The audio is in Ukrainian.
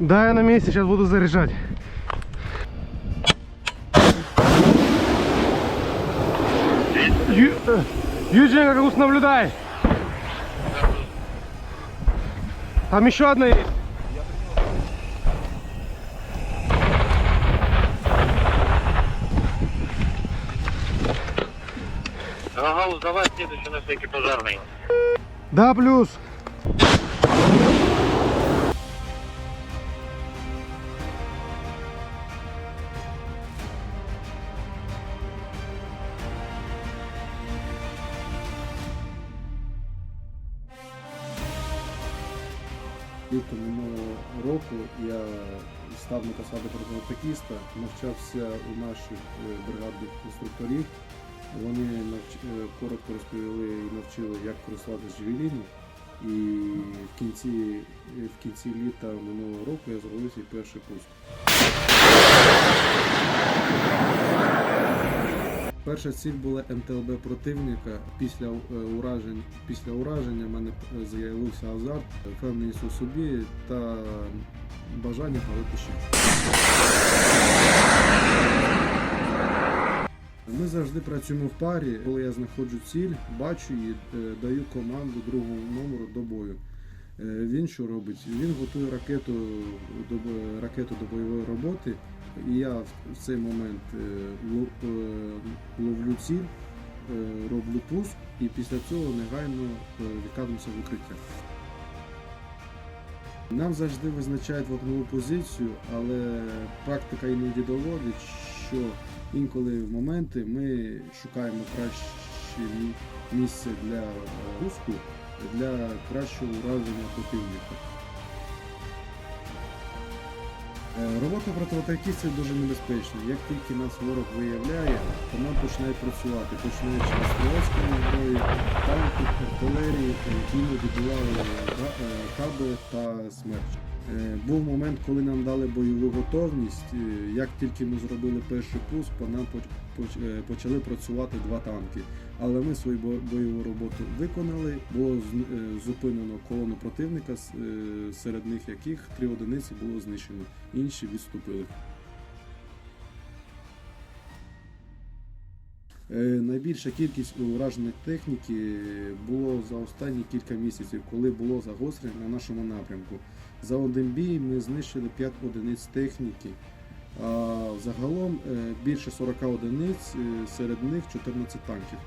Да, я на месте, сейчас буду заряжать. Ю... Юджин, как наблюдай. Там еще одна есть. Гагаус, давай следующий на всякий пожарный. Да, плюс. Літом минулого року я став на посаду прототакіста, навчався у наших е, бригадних інструкторів. Вони навч... е, коротко розповіли і навчили, як користуватися джевеліном. І в кінці, е, в кінці літа минулого року я зробив свій перший пуск. Перша ціль була МТЛБ противника. Після е, уражень, після ураження в мене е, з'явився азарт, впевненість у собі та бажання палити ще. Ми завжди працюємо в парі. Коли я знаходжу ціль, бачу її, е, даю команду другому номеру до бою. Він що робить? Він готує ракету до, ракету до бойової роботи. Я в цей момент е, е, ловлю ціль, е, роблю пуск і після цього негайно відкатуємося в укриття. Нам завжди визначають вогневу позицію, але практика іноді доводить, що інколи в моменти ми шукаємо краще місце для пуску, для кращого ураження противника. Е, Робота противотанкістів дуже небезпечна. Як тільки нас ворог виявляє, то нам починає працювати, починаючи з стрілецької зброї, танки, артилерії, які ми бували е, каби та смерч. Е, Був момент, коли нам дали бойову готовність. Е, Як тільки ми зробили перший пуск, по нам е, почали працювати два танки. Але ми свою бойову роботу виконали. Було зупинено колону противника, серед них яких три одиниці було знищено, інші відступили. Найбільша кількість ураженої техніки було за останні кілька місяців, коли було загострення на нашому напрямку. За один бій ми знищили 5 одиниць техніки. А загалом е, більше 40 одиниць, е, серед них 14 танків.